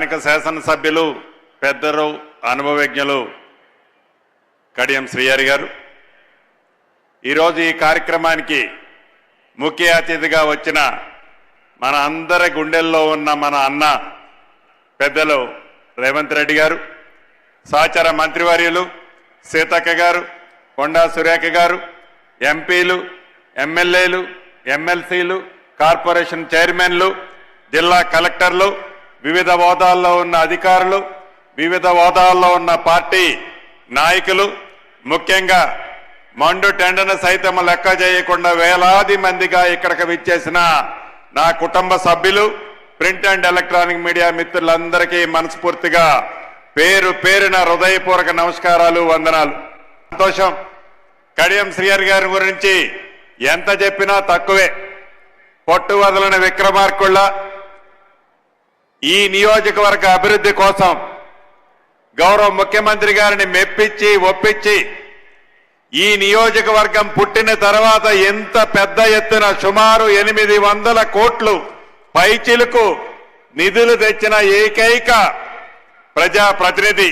స్థానిక శాసనసభ్యులు పెద్దలు అనుభవజ్ఞులు కడియం శ్రీహరి గారు. ఈరోజు ఈ కార్యక్రమానికి ముఖ్య అతిథిగా వచ్చిన మన అందరి గుండెల్లో ఉన్న మన అన్న పెద్దలు రేవంత్ రెడ్డి గారు సహచర మంత్రివర్యులు సీతక్క గారు కొండా సురేఖ గారు ఎంపీలు ఎమ్మెల్యేలు ఎమ్మెల్సీలు కార్పొరేషన్ చైర్మన్లు జిల్లా కలెక్టర్లు వివిధ హోదాల్లో ఉన్న అధికారులు వివిధ హోదాల్లో ఉన్న పార్టీ నాయకులు ముఖ్యంగా మండు టెండను సైతం లెక్క చేయకుండా వేలాది మందిగా ఇక్కడికి విచ్చేసిన నా కుటుంబ సభ్యులు ప్రింట్ అండ్ ఎలక్ట్రానిక్ మీడియా మిత్రులందరికీ మనస్ఫూర్తిగా పేరు పేరున హృదయపూర్వక నమస్కారాలు వందనాలు. సంతోషం. కడియం శ్రీహరి గారి గురించి ఎంత చెప్పినా తక్కువే. పొట్టు వదలని విక్రమార్కుళ్ళ ఈ నియోజకవర్గ అభివృద్ధి కోసం గౌరవ ముఖ్యమంత్రి గారిని మెప్పించి ఒప్పించి ఈ నియోజకవర్గం పుట్టిన తర్వాత ఎంత పెద్ద ఎత్తున సుమారు ఎనిమిది వందల కోట్లు పైచిలకు నిధులు తెచ్చిన ఏకైక ప్రజా ప్రతినిధి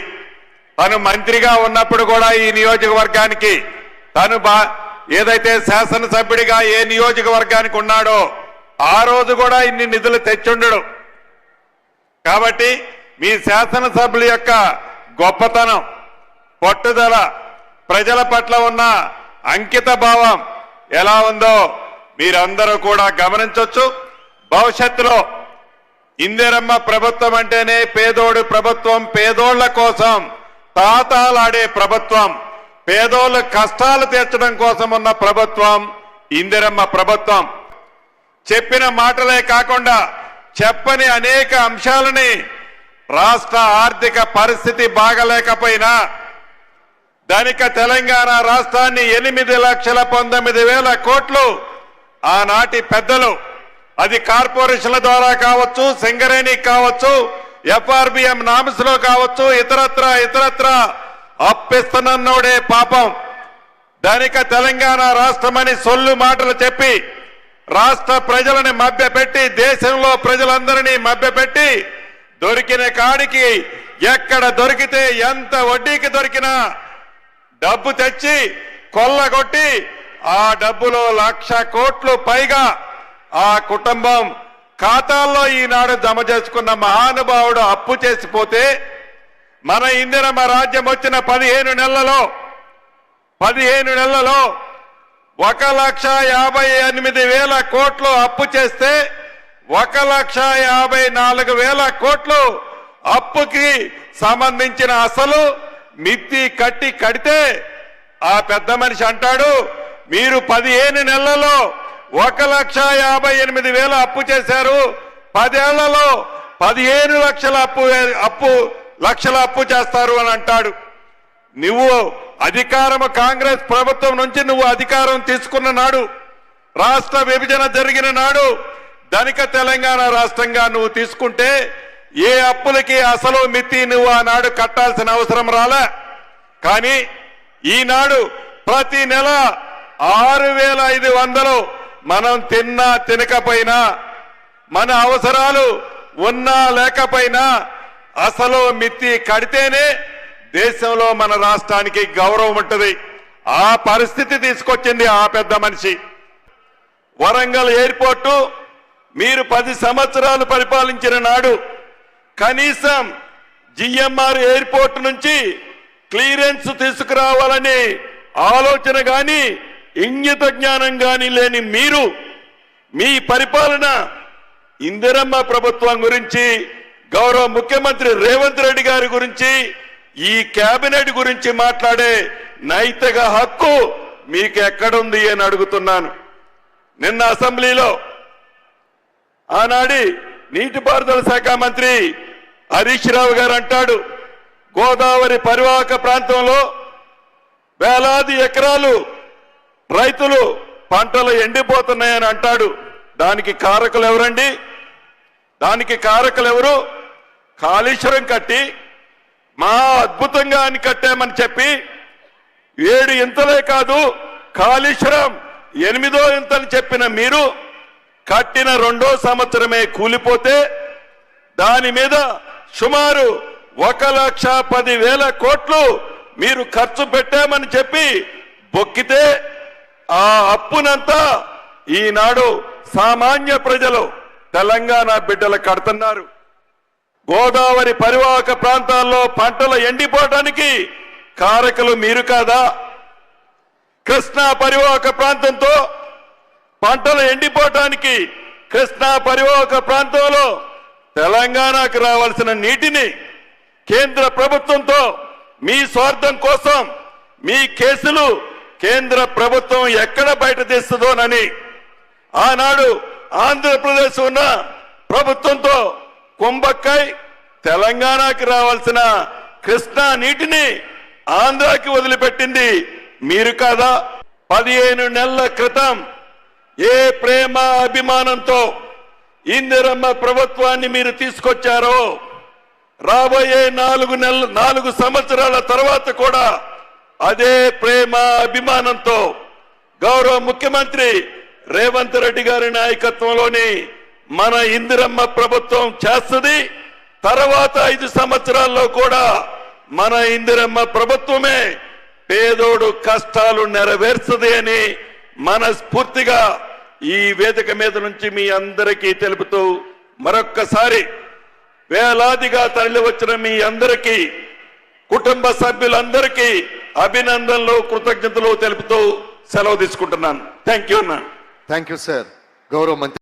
తను మంత్రిగా ఉన్నప్పుడు కూడా ఈ నియోజకవర్గానికి తను బా ఏదైతే శాసనసభ్యుడిగా ఏ నియోజకవర్గానికి ఉన్నాడో ఆ రోజు కూడా ఇన్ని నిధులు తెచ్చుండడు. కాబట్టి మీ శాసనసభ్యుల యొక్క గొప్పతనం పట్టుదల ప్రజల పట్ల ఉన్న అంకిత భావం ఎలా ఉందో మీరందరూ కూడా గమనించవచ్చు భవిష్యత్తులో ఇందిరమ్మ ప్రభుత్వం అంటేనే పేదోడు ప్రభుత్వం పేదోళ్ళ కోసం తాతాలాడే ప్రభుత్వం పేదోళ్ళ కష్టాలు తీర్చడం కోసం ఉన్న ప్రభుత్వం ఇందిరమ్మ ప్రభుత్వం. చెప్పిన మాటలే కాకుండా చెప్పని అనేక అంశాలని రాష్ట్ర ఆర్థిక పరిస్థితి బాగలేకపోయినా ధనిక తెలంగాణ రాష్ట్రాన్ని ఎనిమిది లక్షల పంతొమ్మిది వేల కోట్లు ఆనాటి పెద్దలు అది కార్పొరేషన్ల ద్వారా కావచ్చు సింగరేణి కావచ్చు ఎఫ్ఆర్బిఎం నామ్స్లో కావచ్చు ఇతరత్ర ఇతరత్ర అప్పిస్తున్నోడే పాపం. ధనిక తెలంగాణ రాష్ట్రమని సొల్లు మాటలు చెప్పి రాష్ట్ర ప్రజలని మభ్యపెట్టి దేశంలో ప్రజలందరినీ మభ్యపెట్టి దొరికిన కాడికి ఎక్కడ దొరికితే ఎంత వడ్డీకి దొరికినా డబ్బు తెచ్చి కొల్లగొట్టి ఆ డబ్బులో లక్ష కోట్లు పైగా ఆ కుటుంబం ఖాతాల్లో ఈనాడు జమ చేసుకున్న మహానుభావుడు అప్పు చేసిపోతే మన ఇందిరమ్మ రాజ్యం వచ్చిన పదిహేను నెలలో పదిహేను నెలలో ఒక లక్ష యాభై ఎనిమిది వేల కోట్లు అప్పు చేస్తే ఒక లక్ష యాభై నాలుగు వేల కోట్లు అప్పుకి సంబంధించిన అసలు మిత్తి కట్టి కడితే ఆ పెద్ద మనిషి అంటాడు మీరు పదిహేను నెలలలో ఒక లక్ష యాభై ఎనిమిది వేల అప్పు చేశారు పదేళ్ళలో పదిహేను లక్షల అప్పు అప్పు లక్షల అప్పు చేస్తారు అని అంటాడు. నువ్వు అధికారం కాంగ్రెస్ ప్రభుత్వం నుంచి నువ్వు అధికారం తీసుకున్న నాడు రాష్ట్ర విభజన జరిగిన నాడు ధనిక తెలంగాణ రాష్ట్రంగా నువ్వు తీసుకుంటే ఏ అప్పులకి అసలు మితి నువ్వు ఆనాడు కట్టాల్సిన అవసరం రాలే. కానీ ఈనాడు ప్రతి నెల ఆరు వేల ఐదు వందలు మనం తిన్నా తినకపోయినా మన అవసరాలు ఉన్నా లేకపోయినా అసలు మిత్తి కడితేనే దేశంలో మన రాష్ట్రానికి గౌరవం ఉంటుంది. ఆ పరిస్థితి తీసుకొచ్చింది ఆ పెద్ద మనిషి. వరంగల్ ఎయిర్పోర్టు మీరు పది సంవత్సరాలు పరిపాలించిన నాడు కనీసం జిఎంఆర్ ఎయిర్పోర్ట్ నుంచి క్లియరెన్స్ తీసుకురావాలని ఆలోచన గాని ఇంగిత జ్ఞానం గాని లేని మీరు మీ పరిపాలన ఇందిరమ్మ ప్రభుత్వం గురించి గౌరవ ముఖ్యమంత్రి రేవంత్ రెడ్డి గారి గురించి ఈ కేబినెట్ గురించి మాట్లాడే నైతిక హక్కు మీకు ఎక్కడుంది అని అడుగుతున్నాను. నిన్న అసెంబ్లీలో ఆనాడి నీటిపారుదల శాఖ మంత్రి హరీష్ రావు గారు అంటాడు గోదావరి పరివాహక ప్రాంతంలో వేలాది ఎకరాలు రైతులు పంటలు ఎండిపోతున్నాయని అంటాడు. దానికి కారకులు ఎవరండి? దానికి కారకులు ఎవరు? కాళేశ్వరం కట్టి మా అద్భుతంగా అని కట్టామని చెప్పి ఏడు ఇంతలే కాదు కాళేశ్వరం ఎనిమిదో ఇంతని చెప్పిన మీరు కట్టిన రెండో సంవత్సరమే కూలిపోతే దాని మీద సుమారు ఒక లక్ష పది వేల కోట్లు మీరు ఖర్చు పెట్టామని చెప్పి బొక్కితే ఆ అప్పునంతా ఈనాడు సామాన్య ప్రజలు తెలంగాణ బిడ్డలు కడుతున్నారు. గోదావరి పరివాహక ప్రాంతాల్లో పంటలు ఎండిపోవటానికి కారకులు మీరు కాదా? కృష్ణా పరివాహక ప్రాంతంతో పంటలు ఎండిపోవటానికి కృష్ణా పరివాహక ప్రాంతంలో తెలంగాణకు రావాల్సిన నీటిని కేంద్ర ప్రభుత్వంతో మీ స్వార్థం కోసం మీ కేసులు కేంద్ర ప్రభుత్వం ఎక్కడ బయట తీస్తుందోనని ఆనాడు ఆంధ్రప్రదేశ్ ఉన్న ప్రభుత్వంతో కుంభక్కై తెలంగాణకి రావాల్సిన కృష్ణా నీటిని ఆంధ్రాకి వదిలిపెట్టింది మీరు కాదా? పదిహేను నెలల క్రితం ఏ ప్రేమ అభిమానంతో ఇందిరమ్మ ప్రభుత్వాన్ని మీరు తీసుకొచ్చారో? రాబోయే నాలుగు నెలల నాలుగు సంవత్సరాల తర్వాత కూడా అదే ప్రేమ అభిమానంతో గౌరవ ముఖ్యమంత్రి రేవంత్ రెడ్డి గారి నాయకత్వంలోని మన ఇందిరమ్మ ప్రభుత్వం చేస్తుంది. తర్వాత ఐదు సంవత్సరాల్లో కూడా మన ఇందిరమ్మ ప్రభుత్వమే పేదోడు కష్టాలు నెరవేర్చది అని మనస్ఫూర్తిగా ఈ వేదిక మీద నుంచి మీ అందరికీ తెలుపుతూ మరొక్కసారి వేలాదిగా తరలి వచ్చిన మీ అందరికీ కుటుంబ సభ్యులందరికీ అభినందనలు కృతజ్ఞతలు తెలుపుతూ సెలవు తీసుకుంటున్నాను. థ్యాంక్ యూ అన్న. Thank you sir. గౌరవ మంత్రి